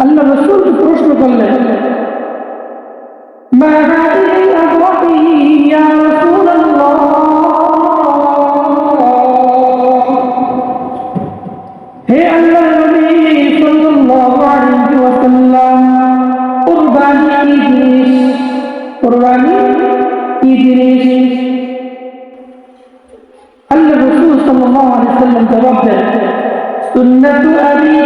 আল্লাহ রসুল প্রশ্ন করলেন হে আল্লাহ কোরবানি কি জিনিস কোরবানি কি জিনিস আল্লাহ রসুল সাল্লাম জবাব দেন সুন্নতু আলী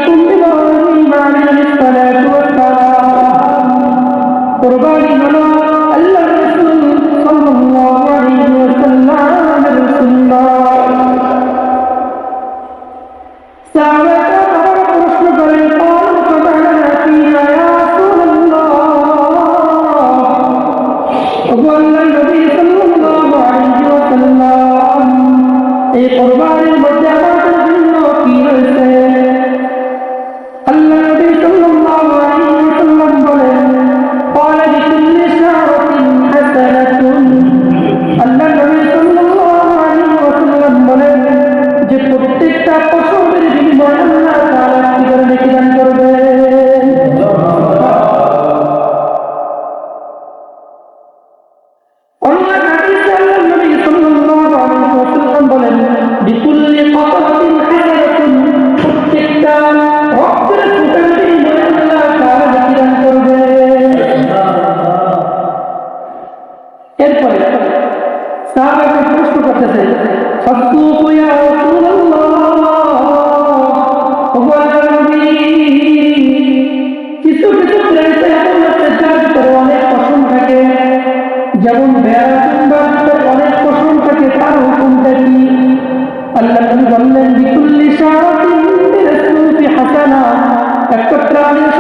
এই কুরবানির মধ্যে আমাদের সাহাবাকে প্রশ্ন করতেছে ইয়া আল্লাহর নবী কিছু কিছু প্লেসে এমন আছে যার ভিতরে অনেক পশম থাকে, যেমন ভেড়া কিংবা অনেক পশম থাকে, তার হুকুমটা কি? আল্লাহ নবী বললেন, বিকুল্লি একটা প্রাণীর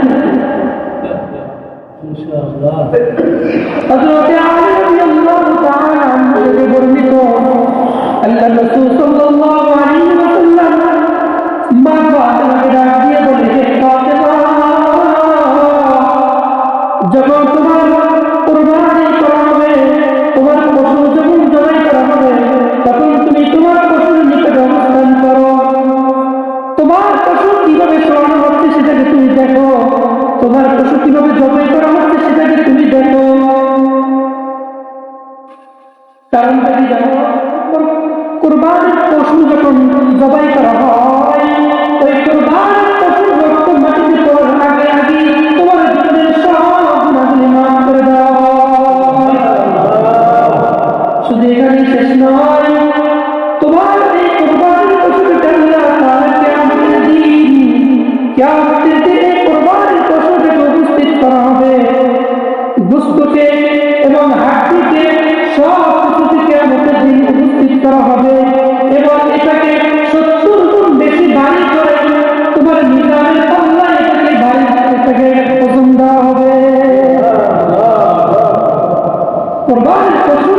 নেকি? হযরত আলী তুমি দেখো, তোমার পশু কীভাবে জবাই করা হচ্ছে সেটাকে তুমি দেখো। কারণটা কি জানো কোরবানির পশু যখন জবাই করা হয় তাআলা কোরবানির পশুকে পশুর